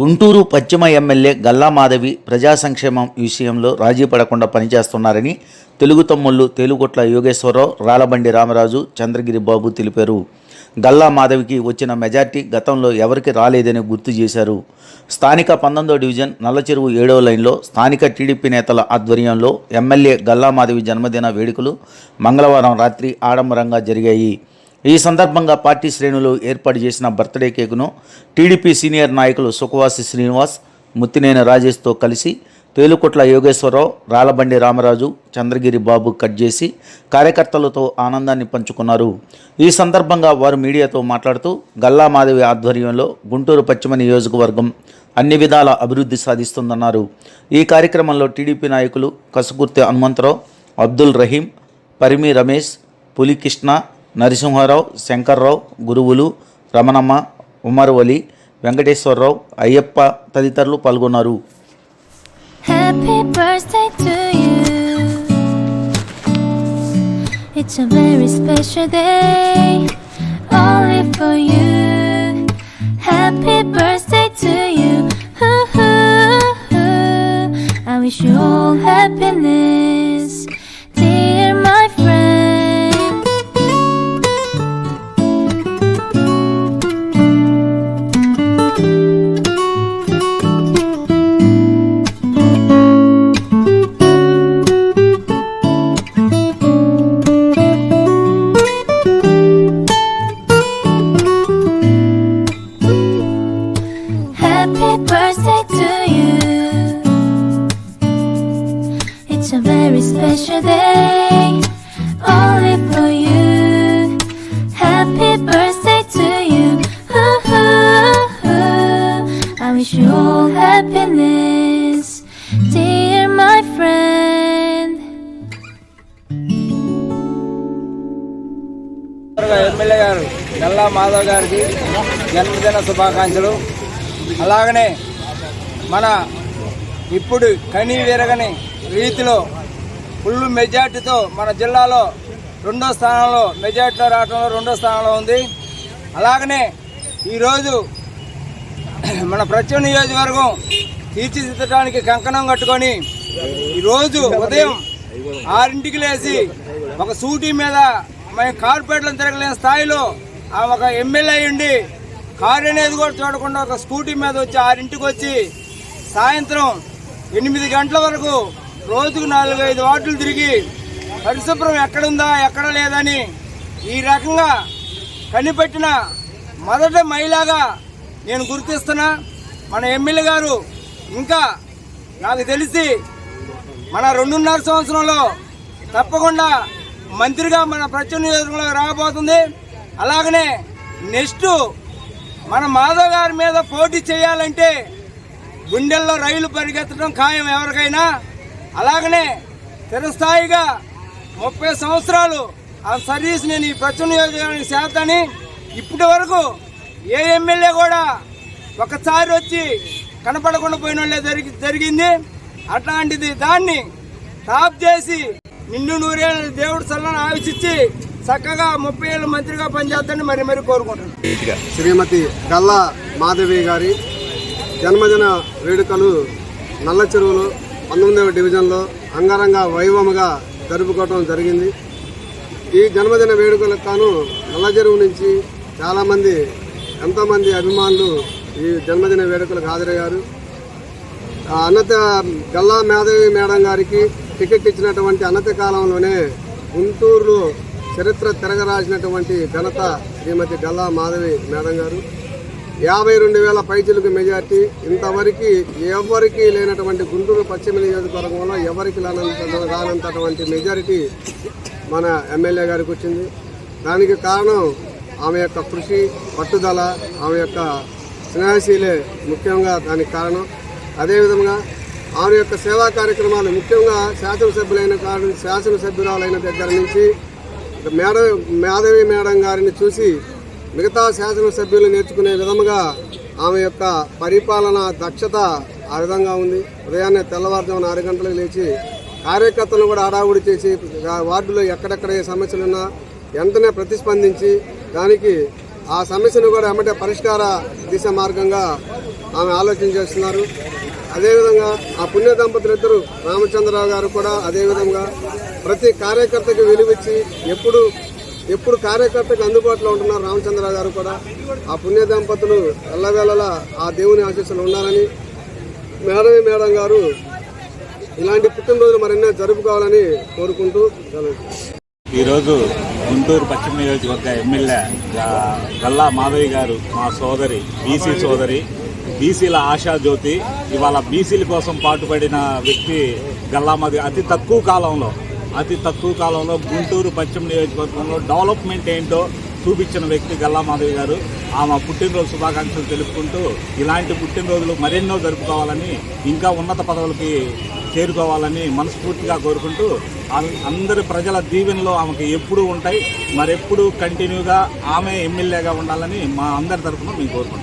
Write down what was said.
గుంటూరు పశ్చిమ ఎమ్మెల్యే గల్లా మాధవి ప్రజా సంక్షేమం విషయంలో రాజీ పడకుండా పనిచేస్తున్నారని తెలుగు తమ్ముళ్ళు తేలుగొట్ల యోగేశ్వరరావు రాలబండి రామరాజు చంద్రగిరి బాబు తెలిపారు. గల్లా మాధవికి వచ్చిన మెజార్టీ గతంలో ఎవరికి రాలేదని గుర్తు చేశారు. స్థానిక పంతొమ్మిదో డివిజన్ నల్లచెరువు ఏడవ లైన్లో స్థానిక టీడీపీ నేతల ఆధ్వర్యంలో ఎమ్మెల్యే గల్లా మాధవి జన్మదిన వేడుకలు మంగళవారం రాత్రి ఆడంబరంగా జరిగాయి. ఈ సందర్భంగా పార్టీ శ్రేణులు ఏర్పాటు చేసిన బర్త్డే కేకును టీడీపీ సీనియర్ నాయకులు సుఖవాసి శ్రీనివాస్ ముత్తినేని రాజేష్తో కలిసి తేలుకొట్ల యోగేశ్వరరావు రాలబండి రామరాజు చంద్రగిరి బాబు కట్ చేసి కార్యకర్తలతో ఆనందాన్ని పంచుకున్నారు. ఈ సందర్భంగా వారు మీడియాతో మాట్లాడుతూ గల్లా మాధవి ఆధ్వర్యంలో గుంటూరు పశ్చిమ నియోజకవర్గం అన్ని విధాల అభివృద్ధి సాధిస్తుందన్నారు. ఈ కార్యక్రమంలో టీడీపీ నాయకులు కసుకుర్తి హనుమంతరావు అబ్దుల్ రహీం పరిమి రమేష్ పులికృష్ణ నరసింహారావు శంకర్రావు గురువులు రమణమ్మ ఉమర్వలి వెంకటేశ్వరరావు అయ్యప్ప తదితరులు పాల్గొన్నారు. I wish you all happiness. Happy birthday to you. It's a very special day, only for you. Happy birthday to you. I wish you all happiness, dear my friend. త్వరగా ఎమ్మెల్యే గారు గల్లా మాధవ్ గారికి జన్మదిన శుభాకాంక్షలు అలాగనే మన ఇప్పుడు కని విరగని రీతిలో ఫుల్ మెజార్టీతో మన జిల్లాలో రెండో స్థానంలో మెజార్టీలో రావడంలో రెండో స్థానంలో ఉంది. అలాగనే ఈరోజు మన ప్రత్యేక నియోజకవర్గం తీర్చిదిద్దడానికి కంకణం కట్టుకొని ఈరోజు ఉదయం ఆరింటికి లేచి ఒక సూటీ మీద మేము కార్పొరేట్లను తిరగలేని స్థాయిలో ఆ ఒక ఎమ్మెల్యే ఉండి కారు అనేది కూడా చూడకుండా ఒక స్కూటీ మీద వచ్చి ఆరింటికి వచ్చి సాయంత్రం ఎనిమిది గంటల వరకు రోజుకు నాలుగు ఐదు వార్డులు తిరిగి పరిశుభ్రం ఎక్కడుందా ఎక్కడ లేదని ఈ రకంగా కనిపెట్టిన మొదట మహిళగా నేను గుర్తిస్తున్నా. మన ఎమ్మెల్యే గారు ఇంకా నాకు తెలిసి మన రెండున్నర సంవత్సరంలో తప్పకుండా మంత్రిగా మన ప్రత్యేక నియోజకవర్గంలో రాబోతుంది. అలాగనే నెక్స్ట్ మన మాధవ్ గారి మీద పోటీ చేయాలంటే గుండెల్లో రైలు పరిగెత్తడం ఖాయం ఎవరికైనా. అలాగనే చిరస్థాయిగా ముప్పై సంవత్సరాలు ఆ సర్వీస్ నేను ఈ ప్రత్యేక నియోజకవర్గానికి చేస్తాని ఇప్పటి వరకు ఏ ఎమ్మెల్యే కూడా ఒకసారి వచ్చి కనపడకుండా పోయిన వాళ్ళే జరిగి జరిగింది. అట్లాంటిది దాన్ని టాప్ చేసి నిండు నూరేళ్ళు దేవుడు సల్లని ఆవిచిచ్చి చక్కగా ముప్పై ఏళ్ళు మంత్రిగా పనిచేద్దని మరి మరి కోరుకుంటున్నాను. శ్రీమతి గల్లా మాధవి గారి జన్మదిన వేడుకలు నల్ల చెరువులో పంతొమ్మిదవ డివిజన్లో అంగరంగ వైభవముగా జరుపుకోవటం జరిగింది. ఈ జన్మదిన వేడుకలకు కాను నల్ల చెరువు నుంచి చాలామంది ఎంతోమంది అభిమానులు ఈ జన్మదిన వేడుకలకు హాజరయ్యారు. అన్నత గల్లా మాధవి మేడం గారికి టికెట్ ఇచ్చినటువంటి అన్నత కాలంలోనే గుంటూరులో చరిత్ర తిరగరాసినటువంటి ఘనత శ్రీమతి గల్లా మాధవి మేడం గారు. యాభై రెండు వేల పైచులకు మెజార్టీ. ఇంతవరకు ఎవరికి లేనటువంటి గుంటూరు పశ్చిమ నియోజకవర్గంలో ఎవరికి రానంత రానంతటువంటి మెజారిటీ మన ఎమ్మెల్యే గారికి వచ్చింది. దానికి కారణం ఆమె యొక్క కృషి పట్టుదల ఆమె యొక్క స్నేహశీలే ముఖ్యంగా దానికి కారణం. అదేవిధంగా ఆమె యొక్క సేవా కార్యక్రమాలు ముఖ్యంగా శాసనసభ్యులైన కారణం శాసనసభ్యురాలైన దగ్గర నుంచి మేడం మేధవి మేడం గారిని చూసి మిగతా శాసనసభ్యులు నేర్చుకునే విధముగా ఆమె యొక్క పరిపాలన దక్షత ఆ విధంగా ఉంది. ఉదయాన్నే తెల్లవారుజామున ఆరు గంటలకు లేచి కార్యకర్తలను కూడా హడావుడి చేసి వార్డులో ఎక్కడెక్కడ ఏ సమస్యలున్నా వెంటనే ప్రతిస్పందించి దానికి ఆ సమస్యను కూడా ఎమ్మటే పరిష్కార దిశ మార్గంగా ఆమె ఆలోచన చేస్తున్నారు. అదేవిధంగా ఆ పుణ్య దంపతులు ఇద్దరు రామచంద్రరావు గారు కూడా అదేవిధంగా ప్రతి కార్యకర్తకి విలువిచ్చి ఎప్పుడు ఎప్పుడు కార్యకర్తకు అందుబాటులో ఉంటున్నారు రామచంద్రరావు గారు కూడా. ఆ పుణ్య దంపతులు ఎల్లవేళలా ఆ దేవుని ఆశీస్సులు ఉండాలని మేడమే మేడం గారు ఇలాంటి పుట్టినరోజులు మరెన్నో జరుపుకోవాలని కోరుకుంటూ ఈరోజు గుంటూరు పశ్చిమ నియోజకవర్గ ఎమ్మెల్యే గల్లా మాధవి గారు మా సోదరి బీసీ సోదరి బీసీల ఆశాజ్యోతి ఇవాళ బీసీల కోసం పాటుపడిన వ్యక్తి గల్లా మాధవి అతి తక్కువ కాలంలో అతి తక్కువ కాలంలో గుంటూరు పశ్చిమ నియోజకవర్గంలో డెవలప్మెంట్ ఏంటో చూపించిన వ్యక్తి గల్లా మాధవి గారు. ఆమె పుట్టినరోజు శుభాకాంక్షలు తెలుపుకుంటూ ఇలాంటి పుట్టినరోజులు మరెన్నో జరుపుకోవాలని ఇంకా ఉన్నత పదవులకి చేరుకోవాలని మనస్ఫూర్తిగా కోరుకుంటూ అందరి ప్రజల దీవెనలో ఆమెకు ఎప్పుడూ ఉంటాయి. మరెప్పుడు కంటిన్యూగా ఆమె ఎమ్మెల్యేగా ఉండాలని మా అందరి తరఫున మేము కోరుకుంటాం